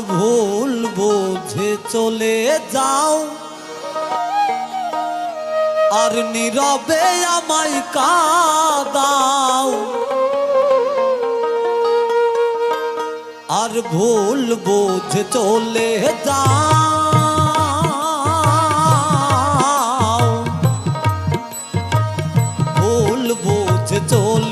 ভুল বুঝে চলে যাও। আর নীরবে আমায় কাদাও। আর ভুল বুঝে চলে যাও। ভুল বুঝে চলে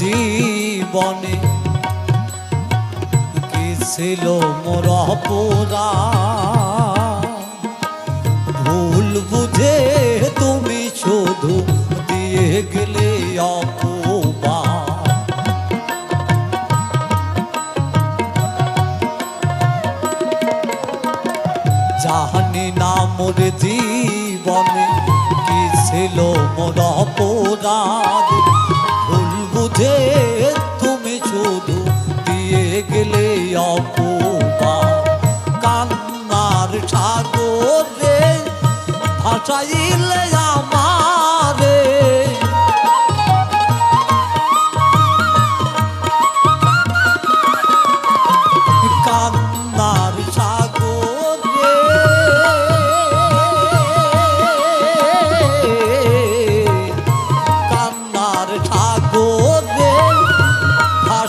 জীবনে। কি ছিল মোর অপরা ভুল বুঝে তুমি শুধু দিয়ে গেলে অপবা জানি না মোর জীবনে কি ছিল মোর অপরাধ? বুঝে তুমি শুধু দিয়ে গেলে অপবা কান্নার সাগরে ভাসাইলে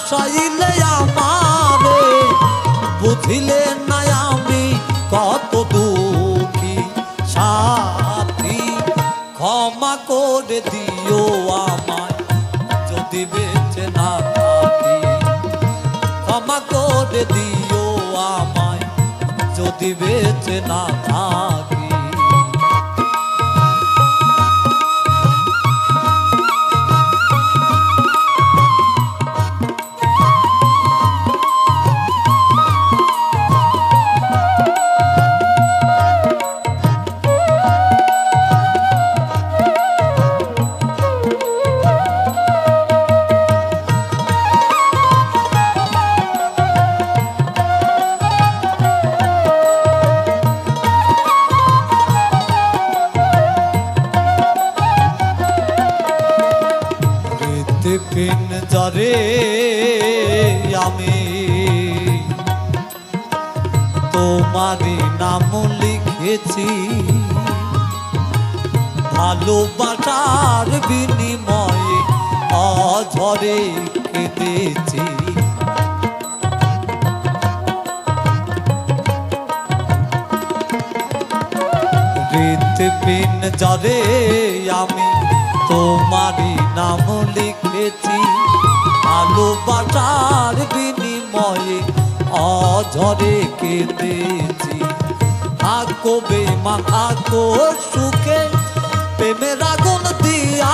ভাসাইলে আমারে বুঝিলে না আমি কত দুঃখী। সাথী, ক্ষমা করে দিও আমায়, যদি বেঁচে না থাকি। ক্ষমা করে দিও আমায়, যদি বেঁচে না থাকি। জরে আমি তোমারই নাম লিখেছি। ভালোবাসার বিনিময়ে অঝরে কেঁদেছি। হৃদপিন জরে আমি তোমারই নাম লিখেছি। ভালোবাসার বিনিময়ে অঝরে কেঁদেছি। থাকো বেমা থাকো সুখে প্রেমের আগুন দিয়া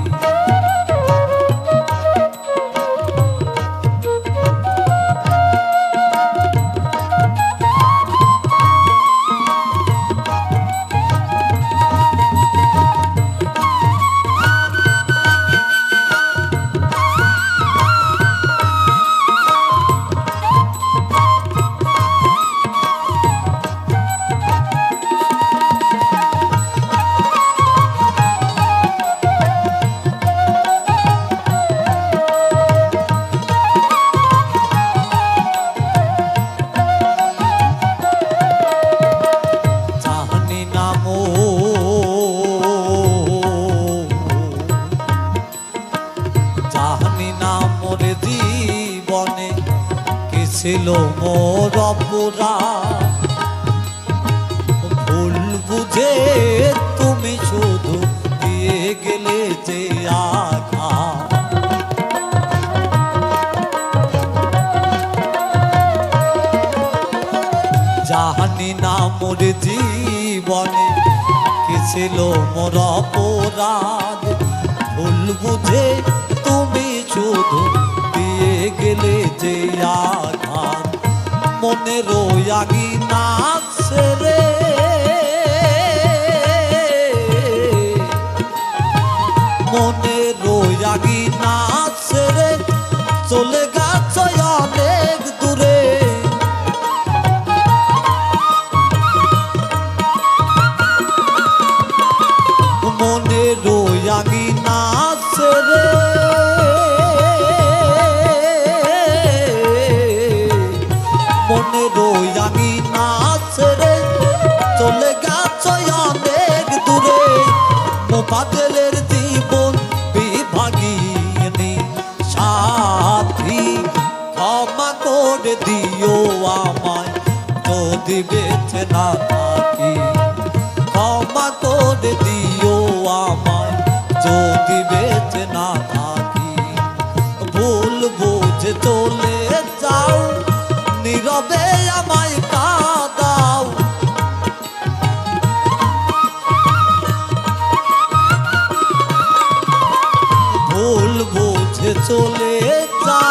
ছিল মোর অপরা। ভুল বুঝে তুমি শুধু দিয়ে গেলে যে আঘাত। জানি না মোর জীবনে কি ছিল মোর অপরাধ? ভুল বুঝে তুমি শুধু দিয়ে গেলে যে আঘাত মনে রোয়াগি না রে। মনে মোবাদলের জীবন বিভাগিনী সাথী আমায়। বেঁচে না ভুল চলে যাও। নীরবে আমায় চলে যাও।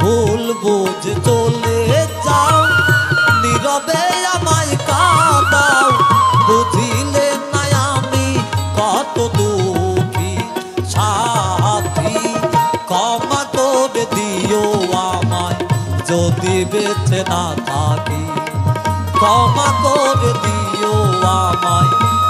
ভুল বুঝে চলে যাও। নীরবে আমায় কাদাও। বুঝিলে না আমি কত দুঃখী। সাথী, ক্ষমা করে দিও আমায়। যদি বেঁচে না থাকি, ক্ষমা করে দিও আমায়।